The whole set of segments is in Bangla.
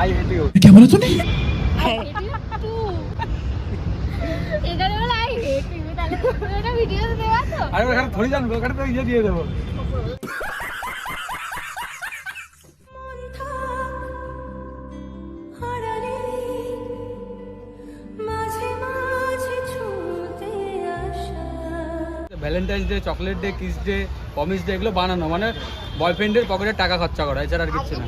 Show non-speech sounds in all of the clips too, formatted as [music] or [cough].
আই হেট ইউ क्या बोला तूने এখানে বলে আই হেট ইউ তাহলে এটা ভিডিও দেওয়া তো আরে ওখানে থরি জানবো ওখানে তো ইয়ে দিয়ে দেবো Valentine's day chocolate day kiss day promise day এগুলো বানানো মানে বয়ফ্রেন্ডের পকেটে টাকা খরচা করা এছাড়া আর কিছু না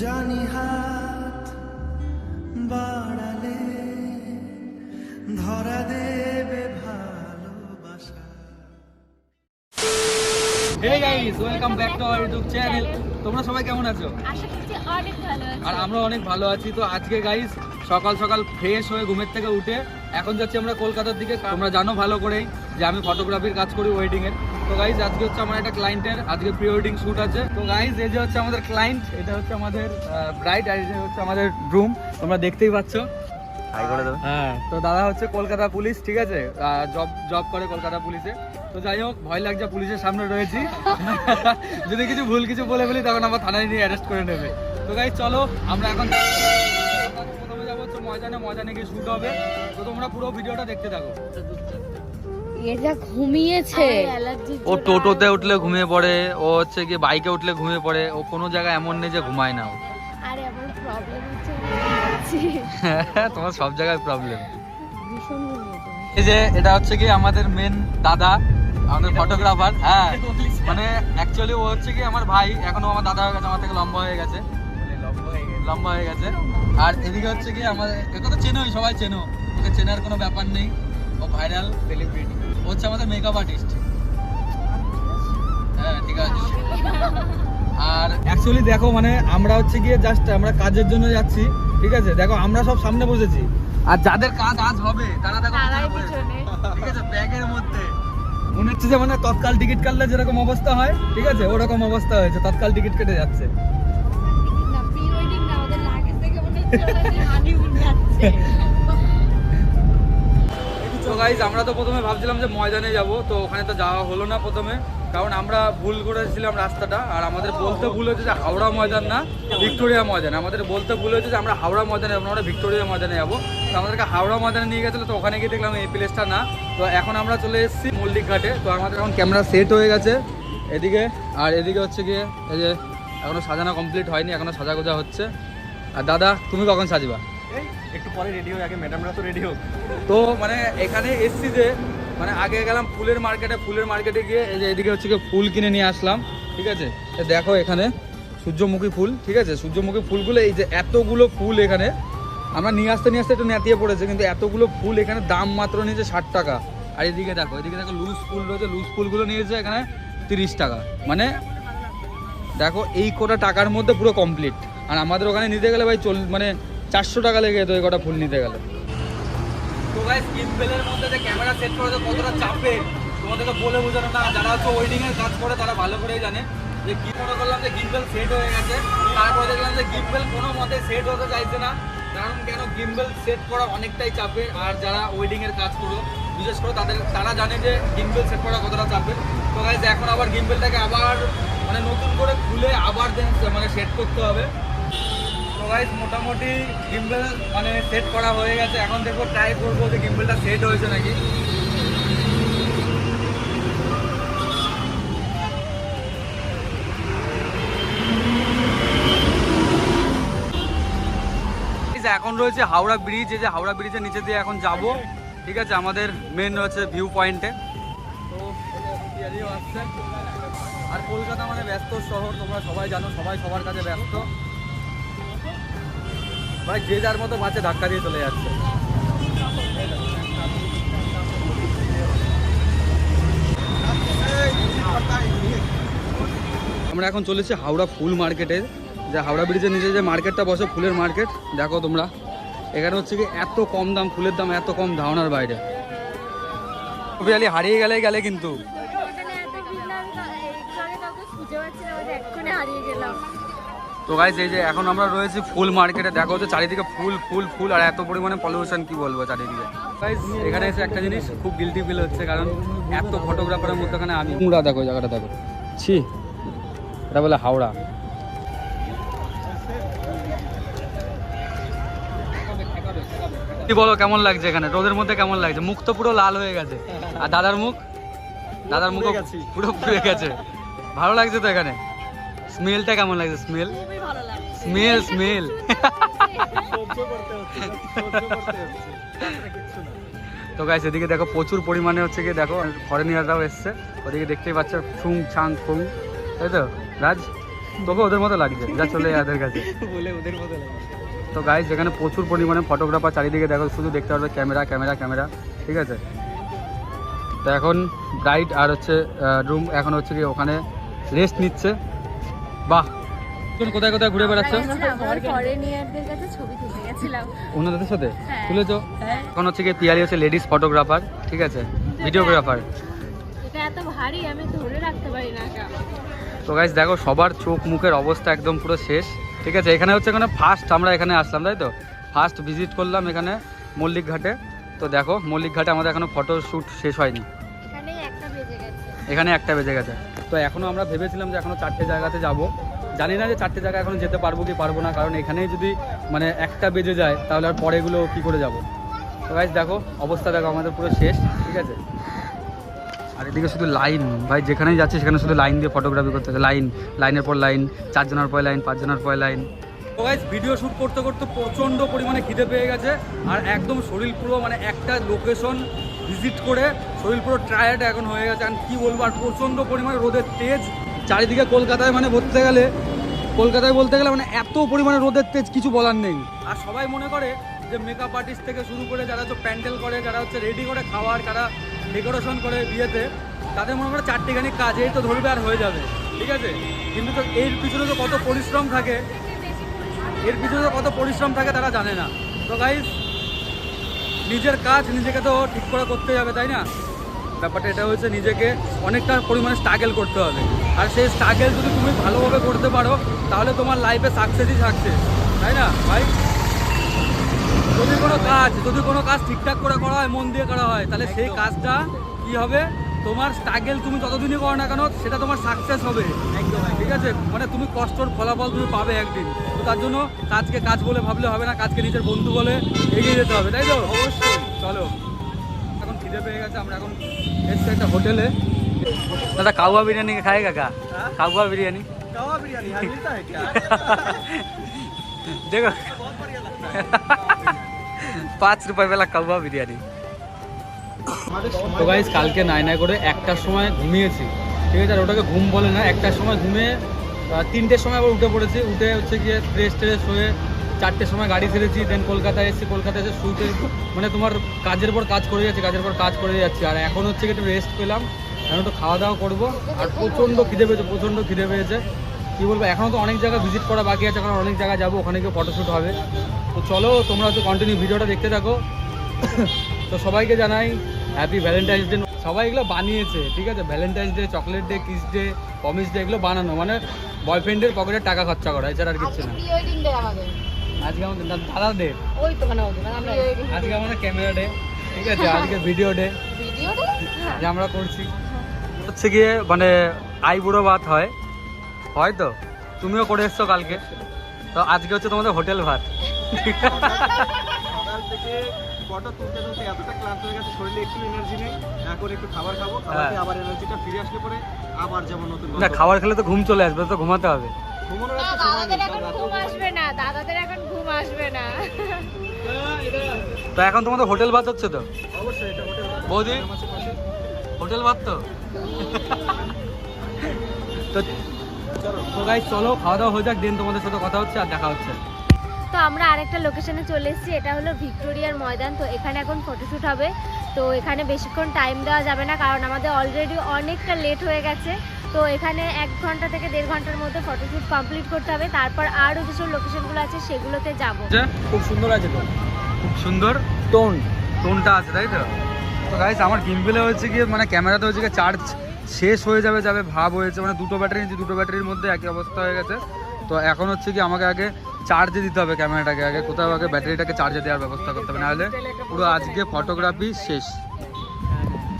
জানি হাত বাড়ালে ধরা দেবে hey guys welcome back to our YouTube channel তোমরা সবাই কেমন আছো? আছো। আর আমরা অনেক ভালো আছি। তো আজকে গাইস সকাল সকাল ফ্রেশ হয়ে ঘুমের থেকে উঠে এখন যাচ্ছি আমরা কলকাতার দিকে। তোমরা জানো ভালো করেই যে আমি ফটোগ্রাফির কাজ করি ওয়েডিং এর তো গাইস আজকে হচ্ছে আমার একটা ক্লায়েন্টের আজকে প্রি ওয়েডিং শুট আছে। তো গাইস এই যে হচ্ছে আমাদের ক্লায়েন্ট এটা হচ্ছে আমাদের ব্রাইড আর যে হচ্ছে আমাদের রুম তোমরা দেখতেই পাচ্ছ। হ্যাঁ তো দাদা হচ্ছে কলকাতা পুলিশ ঠিক আছে? জব জব করে কলকাতা পুলিশে তো যাই হোক ভয় লাগছে পুলিশের সামনে রয়েছি। [laughs] যদি কিছু ভুল কিছু বলে ফেলি তখন আমার থানায় নিয়ে অ্যারেস্ট করে নেবে। তো গাই চলো আমরা এখন প্রথমে যাব হচ্ছে ময়দানে ময়দানে গিয়ে শুট হবে। তো তোমরা পুরো ভিডিওটা দেখতে থাকো। এটা ঘুমিয়েছে। ও টোটোতে উঠলে ঘুমিয়ে পড়ে ও হচ্ছে গিয়ে বাইকে উঠলে ঘুমিয়ে পড়ে ও কোনো জায়গায় এমন নেই যে ঘুমায় না ও। আরে আমার প্রবলেম হচ্ছে [laughs] তোমার সব জায়গায় প্রবলেম ভীষণ এই যে এটা হচ্ছে কি আমাদের মেন দাদা আমাদের ফটোগ্রাফার হ্যাঁ। মানে অ্যাকচুয়ালি ও হচ্ছে কি আমার ভাই এখনও আমার দাদা হয়ে গেছে আমার থেকে লম্বা হয়ে গেছে। লম্বা হয়ে গেছে। আর এদিকে হচ্ছে কি আমাদের একে তো চেনোই সবাই চেনো। ওকে চেনার কোনো ব্যাপার নেই। ও ভাইরাল সেলিব্রিটি হচ্ছে আমাদের মেকআপ আর্টিস্ট হ্যাঁ ঠিক আছে। আর অ্যাকচুয়ালি দেখো মানে আমরা হচ্ছে গিয়ে জাস্ট আমরা কাজের জন্য যাচ্ছি ঠিক আছে? দেখো আমরা সব সামনে বসেছি। আর যাদের কাজ আজ হবে তারা দেখো। ঠিক আছে ব্যাগের মধ্যে। মনে হচ্ছে যে মানে তৎকাল টিকিট কাটলে যেরকম অবস্থা হয় ঠিক আছে? ওরকম অবস্থা হয়েছে তৎকাল টিকিট কেটে যাচ্ছে। না প্রি ওয়েডিং না ওদের লাগেজ থেকে মনে হচ্ছে হানিমুন যাচ্ছে। গাইজ আমরা তো প্রথমে ভাবছিলাম যে ময়দানে যাব, তো ওখানে তো যাওয়া হলো না প্রথমে। কারণ আমরা ভুল করেছিলাম রাস্তাটা, আর আমাদের বলতে ভুল হয়েছে যে হাওড়া ময়দান না, ভিক্টোরিয়া ময়দান। আমাদের বলতে ভুল হয়েছে যে আমরা হাওড়া ময়দানে যাব, আমরা ভিক্টোরিয়া ময়দানে যাব। তো আমাদেরকে হাওড়া ময়দানে নিয়ে গেছিল, তো ওখানে গিয়ে দেখলাম এই প্লেসটা না। তো এখন আমরা চলে এসেছি মল্লিক ঘাটে তো আমাদের এখন ক্যামেরা সেট হয়ে গেছে এদিকে। আর এদিকে হচ্ছে গিয়ে, এই যে এখনও সাজানো কমপ্লিট হয়নি, এখনও সাজা গোজা হচ্ছে। আর দাদা, তুমি কখন সাজবা? একটু পরে রেডি হয়ে আগে ম্যাডামরা তো রেডি হোক। তো মানে এখানে এসছি যে মানে আগে গেলাম ফুলের মার্কেটে ফুলের মার্কেটে গিয়ে এই যে এদিকে হচ্ছে ফুল কিনে নিয়ে আসলাম, ঠিক আছে? দেখো এখানে সূর্যমুখী ফুল, ঠিক আছে? সূর্যমুখী ফুলগুলো, এই যে এতগুলো ফুল এখানে, আমরা নিয়ে আসতে নিয়ে আসতে একটু নেতিয়ে পড়েছে, কিন্তু এতগুলো ফুল এখানে দাম মাত্র নিয়েছে ষাট টাকা। আর এদিকে দেখো এদিকে দেখো লুজ ফুল রয়েছে লুজ ফুলগুলো নিয়েছে এখানে তিরিশ টাকা। মানে দেখো, এই কটা টাকার মধ্যে পুরো কমপ্লিট আর আমাদের ওখানে নিতে গেলে ভাই চল মানে চারশো টাকা লেগে যেত এই কটা ফুল নিতে গেলে। মধ্যে চাপে তারা জানে যে গিম্বেল সেট মতে সেট হতে চাইছে না, কারণ কেন সেট করা অনেকটাই আর যারা ওয়েডিং এর কাজ করো, বিশেষ করে তাদের, তারা জানে যে সেট করা কতটা চাপের তো এখন আবার গিম্বেলটাকে আবার মানে নতুন করে খুলে আবার মানে সেট করতে হবে। গাইস মোটামুটি গিম্বেল মানে সেট করা হয়ে গেছে। এখন দেখব ট্রাই করব যে গিম্বেলটা সেট হয়েছে নাকি। এখন রয়েছে হাওড়া ব্রিজ এই যে হাওড়া ব্রিজের নিচে দিয়ে এখন যাব। ঠিক আছে, আমাদের মেন রয়েছে ভিউ পয়েন্টে তো আর কলকাতা মানে ব্যস্ত শহর, তোমরা সবাই জানো, সবাই সবার কাছে ব্যস্ত। ভাই, যে যার মতো বাচ্চা ধাক্কা দিয়ে চলে যাচ্ছে। আমরা এখন চলেছি হাওড়া ফুল মার্কেটে। যে হাওড়া ব্রিজের নিচে যে মার্কেটটা বসে, ফুলের মার্কেট, দেখো তোমরা। এখানে হচ্ছে কি এত কম দাম, ফুলের দাম, এত কম ধারণার বাইরে। কপিয়ালি হারিয়ে গেলে গেলে কিন্তু। হারিয়ে গেলাম। তো গাইজ এই যে এখন আমরা রয়েছি ফুল মার্কেটে দেখো হচ্ছে চারিদিকে ফুল ফুল ফুল আর এত পরিমাণে পলিউশন কি বলব চারিদিকে। এখানে এসে একটা জিনিস খুব গিলটি ফিল হচ্ছে কারণ এত ফটোগ্রাফারের মধ্যে মধ্যখানে আমি। তোমরা দেখো জায়গাটা দেখো। ছি এটা বলে হাওড়া। কি বলো কেমন লাগছে এখানে? রোদের মধ্যে কেমন লাগছে? মুখ তো পুরো লাল হয়ে গেছে। আর দাদার মুখ? দাদার মুখ পুরো পুড়ে গেছে। ভালো লাগছে তো এখানে? স্মেলটা কেমন লাগছে? স্মেল? Smell smell. তো গাইস এদিকে দেখো প্রচুর পরিমাণে হচ্ছে কি দেখো ফরেনিয়াররাও এসছে। ওদিকে দেখতেই পাচ্ছ ফুং ছাং ফুং তাই তো? রাজ তোকে ওদের মতো লাগছে। যা চলে এদের কাছে। বলে ওদের মতো লাগে তো গাইস যেখানে প্রচুর পরিমাণে ফটোগ্রাফার চারিদিকে দেখো শুধু দেখতে পারবে ক্যামেরা ক্যামেরা ক্যামেরা ঠিক আছে? তো এখন ব্রাইড আর হচ্ছে রুম এখন হচ্ছে কি ওখানে রেস্ট নিচ্ছে। বাহ। তুমি কোথায় কোথায় ঘুরে বেড়াচ্ছ? ওনাদের সাথে? হ্যাঁ। তুলেছো? হ্যাঁ। এখন হচ্ছে কি পিয়ালি হচ্ছে লেডিস ফটোগ্রাফার ঠিক আছে? ভিডিওগ্রাফার তো গাইজ দেখো সবার চোখ মুখের অবস্থা একদম পুরো শেষ ঠিক আছে? এখানে হচ্ছে এখানে ফার্স্ট আমরা এখানে আসলাম তাই তো? ফার্স্ট ভিজিট করলাম এখানে মল্লিক ঘাটে। তো দেখো মল্লিক ঘাটে আমাদের এখনও ফটো শ্যুট শেষ হয়নি। এখানে একটা বেজে গেছে। তো এখনও আমরা ভেবেছিলাম যে এখনও চারটে জায়গাতে যাব। জানি না যে চারটে জায়গায় এখন যেতে পারব কি পারব না, কারণ এখানেই যদি মানে একটা বেজে যায়, তাহলে আর পরেগুলো কি করে যাব? তো গাইজ দেখো, অবস্থা দেখো, আমাদের পুরো শেষ, ঠিক আছে? আর এদিকে শুধু লাইন, ভাই, যেখানেই যাচ্ছে সেখানে শুধু লাইন দিয়ে ফটোগ্রাফি করতে হবে লাইন, লাইনের পর লাইন, চারজনের পর লাইন, পাঁচজনের পর লাইন। তো গাইজ ভিডিও শ্যুট করতে করতে প্রচণ্ড পরিমাণে খিদে পেয়ে গেছে, আর একদম শরীর পুরো মানে একটা লোকেশন ভিজিট করে শরীর পুরো টায়ার্ড এখন হয়ে গেছে। আর কী বলব, আর প্রচণ্ড পরিমাণে রোদের তেজ। চারিদিকে কলকাতায় মানে বলতে গেলে, কলকাতায় বলতে গেলে মানে এত পরিমাণে রোদের তেজ, কিছু বলার নেই। আর সবাই মনে করে যে মেকআপ আর্টিস্ট থেকে শুরু করে যারা হচ্ছে প্যান্ডেল করে, যারা হচ্ছে রেডি করে খাওয়ার, যারা ডেকোরেশন করে বিয়েতে, তাদের মনে করে চারটেখানি কাজ এই তো ধরবে আর হয়ে যাবে। ঠিক আছে? কিন্তু তো এর পিছনে তো কত পরিশ্রম থাকে, এর পিছনে তো কত পরিশ্রম থাকে তারা জানে না। তো গাইজ নিজের কাজ নিজেকে তো ঠিক করে করতে যাবে তাই না? ব্যাপারটা এটা হচ্ছে নিজেকে অনেকটা পরিমাণে স্ট্রাগেল করতে হবে। আর সেই স্ট্রাগেল যদি তুমি ভালোভাবে করতে পারো তাহলে তোমার লাইফে সাকসেসই সাকসেস তাই না ভাই? যদি কোনো কাজ যদি কোনো কাজ ঠিকঠাক করে করা হয় মন দিয়ে করা হয় তাহলে সেই কাজটা কি হবে? তোমার স্ট্রাগল তুমি যতদিনই করো না কেন সেটা তোমার সাকসেস হবে একদম ঠিক আছে মানে তুমি কষ্টর ফলাফল তুমি পাবে একদিন তো তার জন্য কাজকে কাজ বলে ভাবলে হবে না কাজকে নিজের বন্ধু বলে এগিয়ে যেতে হবে তাই তো অবশ্যই চলো এখন খিদে পেয়ে গেছে আমরা এখন এসছি একটা হোটেলে দাদা কাউয়া বিরিয়ানি খায় কাকা কাউয়া বিরিয়ানি कावा बिरयानी यहाँ मिलता है क्या देखो [laughs] পাঁচ রুপায় বেলা কাউয়া বিরিয়ানি তো গাইজ কালকে নাই নাই করে একটার সময় ঘুমিয়েছি। ঠিক আছে, আর ওটাকে ঘুম বলে না, একটার সময় ঘুমিয়ে তিনটের সময় আবার উঠে পড়েছি। উঠে হচ্ছে গিয়ে ফ্রেশ ট্রেশ হয়ে চারটের সময় গাড়ি ছেড়েছি দেন কলকাতায় এসেছি কলকাতায় এসে শুতে মানে তোমার কাজের পর কাজ করে যাচ্ছে, কাজের পর কাজ করে যাচ্ছি। আর এখন হচ্ছে একটু রেস্ট পেলাম, এখন একটু খাওয়া দাওয়া করব। আর প্রচণ্ড খিদে পেয়েছে, প্রচণ্ড খিদে পেয়েছে। কী বলব, এখনও তো অনেক জায়গা ভিজিট করা বাকি আছে, এখন অনেক জায়গায় যাব, ওখানে গিয়ে ফটোশ্যুট হবে। তো চলো, তোমরা হচ্ছে কন্টিনিউ ভিডিওটা দেখতে থাকো। তো সবাইকে জানাই হ্যাপি ভ্যালেন্টাইন্স ডে সবাই এগুলো বানিয়েছে ঠিক আছে? Valentine's day chocolate day kiss day promise day এগুলো বানানো। মানে বয়ফ্রেন্ডের পকেটে টাকা খরচা করা এছাড়া আর কিছু না। আজকে আমাদের। দাদা ডে মানে মানে আজকে আমাদের ক্যামেরা ডে ঠিক আছে? আজকে ভিডিও ডে ভিডিও ডে যে আমরা করছি। হচ্ছে গিয়ে মানে আইবুড়ো ভাত হয়। হয় তো? তুমিও করে এসছো কালকে। তো আজকে হচ্ছে তোমাদের হোটেল ভাত। [laughs] ফটো তুলতে তুলতে এতটা ক্লান্ত হয়ে গেছে শরীরে একটু এনার্জি নেই এখন একটু খাবার খাব খাবার হ্যাঁ। আবার এনার্জিটা ফিরে আসলে পরে আবার যেমন নতুন না খাবার খেলে তো ঘুম চলে আসবে তো ঘুমাতে হবে। ঘুমানোর না একটা সময় দাদাদের নেই, এখন ঘুম আসবে না দাদাদের এখন ঘুম আসবে না। তো এখন তোমাদের হোটেল ভাত হচ্ছে তো? অবশ্যই এটা হোটেল বৌদি? আছে হোটেল ভাত তো? [laughs] তো তো গাইজ চলো খাওয়া দাওয়া হয়ে যাক দিন তোমাদের সাথে কথা হচ্ছে আর দেখা হচ্ছে। তো আমরা আরেকটা লোকেশনে চলে এসেছি, এটা হলো ভিক্টোরিয়ার ময়দান। তো এখানে এখন ফটোশ্যুট হবে। তো এখানে বেশিক্ষণ টাইম দেওয়া যাবে না, কারণ আমাদের অলরেডি অনেকটা লেট হয়ে গেছে। তো এখানে এক ঘণ্টা থেকে দেড় ঘণ্টার মধ্যে ফটোশ্যুট কমপ্লিট করতে হবে। তারপর আরও যেসব লোকেশনগুলো আছে, সেগুলোতে যাব। খুব সুন্দর আছে তো। খুব সুন্দর টোন, টোনটা আছে, তাই তো? তো গাইস আমার গিম্বেলে হচ্ছে গিয়ে মানে ক্যামেরাতে হচ্ছে গিয়ে চার্জ শেষ হয়ে যাবে যাবে, ভাব হয়েছে। মানে দুটো ব্যাটারি দুটো ব্যাটারির মধ্যে একই অবস্থা হয়ে গেছে। তো এখন হচ্ছে কি আমাকে আগে চার্জে দিতে হবে ক্যামেরাটাকে আগে। কোথাও আগে ব্যাটারিটাকে চার্জে দেওয়ার ব্যবস্থা করতে হবে নাহলে পুরো আজকে ফটোগ্রাফি শেষ।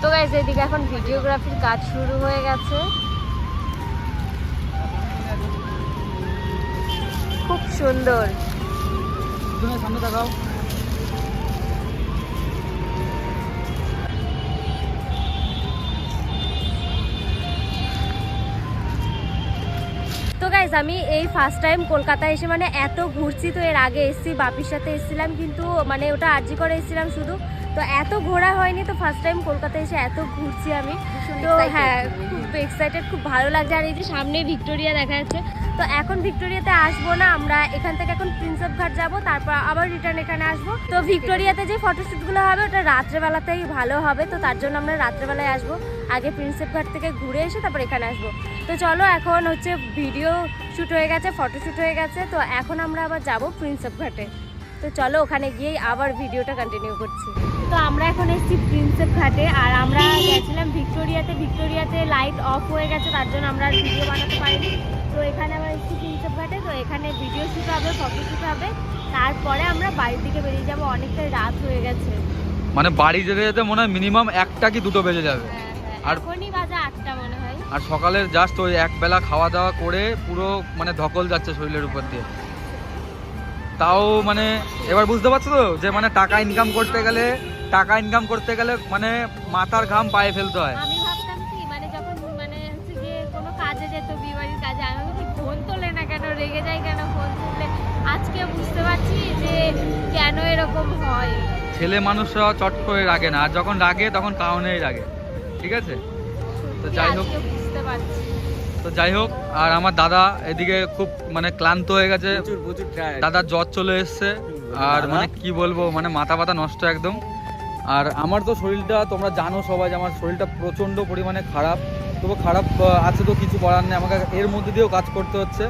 তো গাইজ এদিকে এখন ভিডিওগ্রাফির কাজ শুরু হয়ে গেছে। খুব সুন্দর। সামনে দেখাও গাইজ আমি এই ফার্স্ট টাইম কলকাতায় এসে মানে এত ঘুরছি তো এর আগে এসেছি বাপির সাথে এসেছিলাম কিন্তু মানে ওটা আর্জি করে এসেছিলাম শুধু। তো এত ঘোরা হয়নি তো ফার্স্ট টাইম কলকাতায় এসে এত ঘুরছি আমি। তো হ্যাঁ খুব এক্সাইটেড খুব ভালো লাগছে। আর এই যে সামনে ভিক্টোরিয়া দেখা যাচ্ছে তো এখন ভিক্টোরিয়াতে আসব না আমরা এখান থেকে এখন প্রিন্সেপ ঘাট যাব তারপর আবার রিটার্ন এখানে আসব। তো ভিক্টোরিয়াতে যে ফটোশ্যুটগুলো হবে ওটা রাত্রেবেলাতেই ভালো হবে তো তার জন্য আমরা রাত্রেবেলায় আসব। আগে প্রিন্সেপ ঘাট থেকে ঘুরে এসে তারপর এখানে আসব। তো চলো এখন হচ্ছে ভিডিও শ্যুট হয়ে গেছে ফটোশ্যুট হয়ে গেছে তো এখন আমরা আবার যাব প্রিন্সেপ ঘাটে। তো চলো ওখানে গিয়েই আবার ভিডিওটা কন্টিনিউ করছি। তো আমরা এখন এসেছি প্রিন্সেপ ঘাটে আর আমরা গেছিলাম ভিক্টোরিয়াতে। ভিক্টোরিয়াতে লাইট অফ হয়ে গেছে তার জন্য আমরা আর ভিডিও বানাতে পারিনি। তো এখানে আবার এসেছি প্রিন্সেপ ঘাটে তো এখানে ভিডিও শ্যুট হবে ফটো শ্যুট হবে। তারপরে আমরা বাড়ির দিকে বেরিয়ে যাব অনেকটাই রাত হয়ে গেছে। মানে বাড়ি যেতে যেতে মনে হয় মিনিমাম একটা কি দুটো বেজে যাবে। হ্যাঁ, আর- আর সকালের জাস্ট ওই এক বেলা খাওয়া দাওয়া করে পুরো মানে ধকল যাচ্ছে শরীরের উপর দিয়ে। তাও মানে এবার বুঝতে পারছ তো? যে মানে টাকা ইনকাম করতে গেলে টাকা ইনকাম করতে গেলে মানে মাথার ঘাম পায়ে ফেলতে মানে মানে হয়। ছেলে মানুষরা চট করে রাগে না। আর যখন রাগে তখন কারণেই রাগে। ঠিক আছে? তো যাই হোক। আজকে বুঝতে পারছি। তো যাই হোক আর আমার দাদা এদিকে খুব মানে ক্লান্ত হয়ে গেছে। দাদার জ্বর চলে এসছে। আর মানে কি বলব মানে মাথা পাতা নষ্ট একদম। আর আমার তো শরীরটা তোমরা জানো সবাই যে আমার শরীরটা প্রচণ্ড পরিমাণে খারাপ। তবু খারাপ আছে তো কিছু করার নেই। আমাকে এর মধ্যে দিয়েও কাজ করতে হচ্ছে।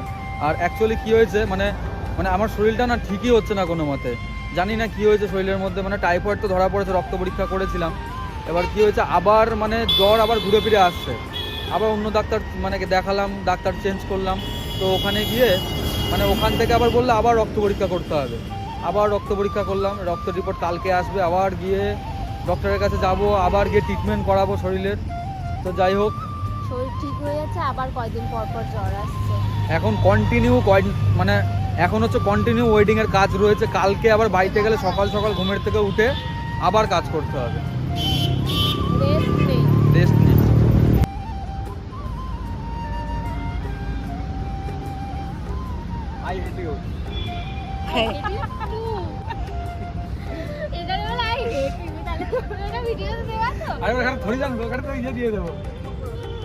আর অ্যাকচুয়ালি কি হয়েছে মানে মানে আমার শরীরটা না ঠিকই হচ্ছে না কোনো মতে। জানি না কি হয়েছে শরীরের মধ্যে মানে টাইফয়েড তো ধরা পড়েছে রক্ত পরীক্ষা করেছিলাম। এবার কি হয়েছে আবার মানে জ্বর আবার ঘুরে ফিরে আসছে। আবার অন্য ডাক্তার মানে দেখালাম ডাক্তার চেঞ্জ করলাম। তো ওখানে গিয়ে মানে ওখান থেকে আবার বললে আবার রক্ত পরীক্ষা করতে হবে। আবার রক্ত পরীক্ষা করলাম রক্ত রিপোর্ট কালকে আসবে। আবার গিয়ে ডক্টরের কাছে যাব আবার গিয়ে ট্রিটমেন্ট করাবো শরীরের। তো যাই হোক। শরীর ঠিক হয়ে যাচ্ছে আবার কয়দিন পর পর জ্বর আসছে। এখন কন্টিনিউ মানে এখন হচ্ছে কন্টিনিউ ওয়েডিংয়ের কাজ রয়েছে। কালকে আবার বাড়িতে গেলে সকাল সকাল ঘুমের থেকে উঠে আবার কাজ করতে হবে। রেস্ট নেই আই হেট ইউ তাহলে তোমরা ভিডিও দেওয়া তো আরে ওখানে থরি জানব ওখানে তো ইয়ে দিয়ে দেবো।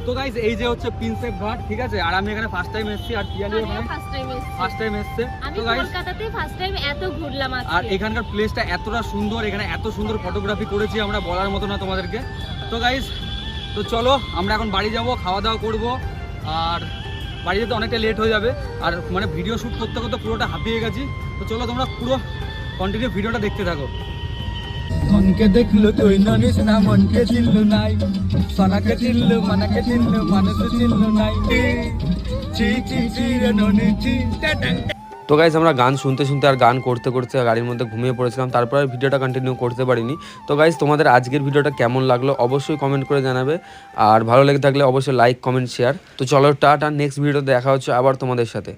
তো গাইস এই যে হচ্ছে প্রিন্সেপ ঘাট ঠিক আছে? আর আমি এখানে ফার্স্ট টাইম এসেছি আর পিয়ালি ওখানে ফার্স্ট টাইম এসেছি। ফার্স্ট টাইম এসছে। তো গাইস কলকাতাতে ফার্স্ট টাইম এত ঘুরলাম আর এখানকার প্লেসটা এতটা সুন্দর এখানে এত সুন্দর ফটোগ্রাফি করেছি আমরা বলার মতো না তোমাদেরকে। তো গাইস তো চলো আমরা এখন বাড়ি যাব খাওয়া দাওয়া করব আর বাড়ি যেতে অনেকটা লেট হয়ে যাবে। আর মানে ভিডিও শ্যুট করতে করতে পুরোটা হাঁপিয়ে গেছি। তো চলো তোমরা পুরো কন্টিনিউ ভিডিওটা দেখতে থাকো। মনকে দেখল তুই ননিস না, মনকে চিনলো নাই। সনাকে চিনলো, মানাকে চিনলো, মানুষ চিনলো নাই। চি চি চি ননি, চি তো গাইজ আমরা গান শুনতে শুনতে আর গান করতে করতে গাড়ির মধ্যে ঘুমিয়ে পড়েছিলাম, তারপর ভিডিওটা কন্টিনিউ করতে পারিনি। তো গাইজ তোমাদের আজকের ভিডিওটা কেমন লাগল অবশ্যই কমেন্ট করে জানাবে। আর ভালো লেগে থাকলে অবশ্যই লাইক কমেন্ট শেয়ার তো চলো, টাটা নেক্সট ভিডিওতে দেখা হচ্ছে আবার তোমাদের সাথে।